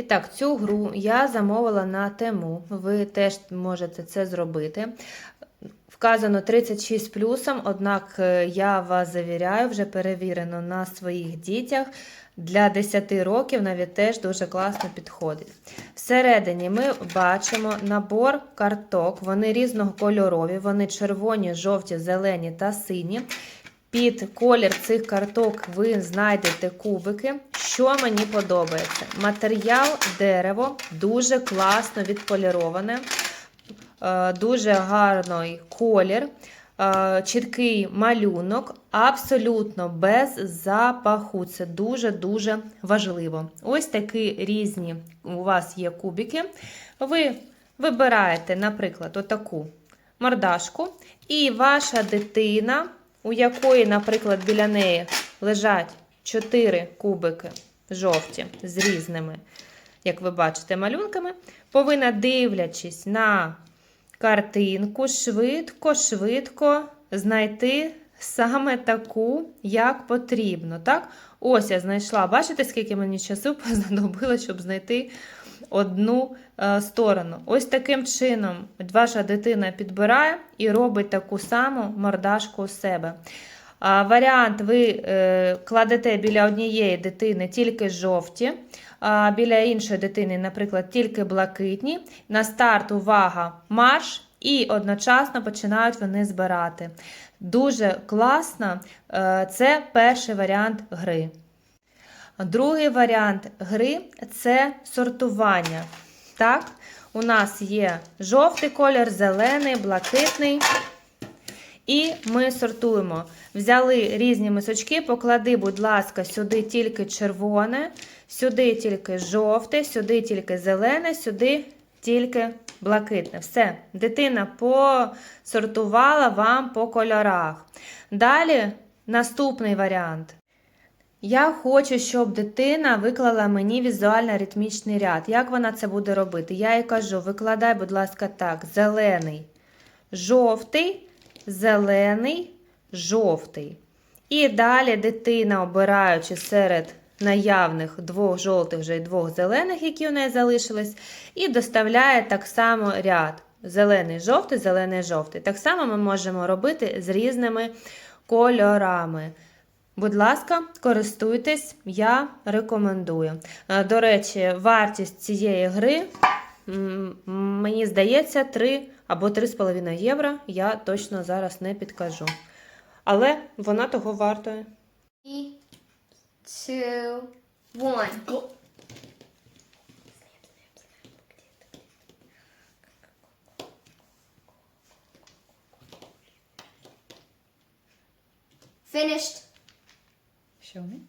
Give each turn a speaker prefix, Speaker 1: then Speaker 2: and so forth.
Speaker 1: І так, цю гру я замовила на тему. Ви теж можете це зробити. Вказано 36 плюсом, однак е, я вас завіряю, вже перевірено на своїх дітях. Для 10 років навіть теж дуже класно підходить. Всередині ми бачимо набор карток. Вони різного кольорові, вони червоні, жовті, зелені та сині. Під колір цих карток ви знайдете кубики. Що мені подобається? Матеріал дерево дуже класно відполіроване, е, дуже гарний колір, е, чіткий малюнок, абсолютно без запаху. Це дуже-дуже важливо. Ось такі різні у вас є кубики. Ви вибираєте, наприклад, отаку мордашку, і ваша дитина у якої, наприклад, біля неї лежать 4 кубики жовті з різними, як ви бачите, малюнками, повинна, дивлячись на картинку, швидко-швидко знайти саме таку, як потрібно. Так? Ось я знайшла. Бачите, скільки мені часу знадобило, щоб знайти одну е, сторону. Ось таким чином ваша дитина підбирає і робить таку саму мордашку у себе. Варіант ви е, кладете біля однієї дитини тільки жовті, а біля іншої дитини, наприклад, тільки блакитні. На старт увага, марш, і одночасно починають вони збирати. Дуже класно. Е, це перший варіант гри. Другий варіант гри це сортування. Так, у нас є жовтий колір, зелений, блакитний. І ми сортуємо. Взяли різні мисочки, поклади, будь ласка, сюди тільки червоне, сюди тільки жовте, сюди тільки зелене, сюди тільки блакитне. Все, дитина посортувала вам по кольорах. Далі наступний варіант. Я хочу, щоб дитина виклала мені візуально-ритмічний ряд. Як вона це буде робити? Я їй кажу: викладай, будь ласка, так: зелений, жовтий, зелений, жовтий. І далі дитина, обираючи серед наявних двох жовтих вже і двох зелених, які у неї залишились, і доставляє так само ряд. Зелений, жовтий, зелений, жовтий. Так само ми можемо робити з різними кольорами. Будь ласка, користуйтесь, я рекомендую. Е, До речі, вартість цієї гри, мені здається, 3 або 3,5 євро. Я точно зараз не підкажу. Але вона того вартує.
Speaker 2: Three, two, one. Finished.
Speaker 1: Show me.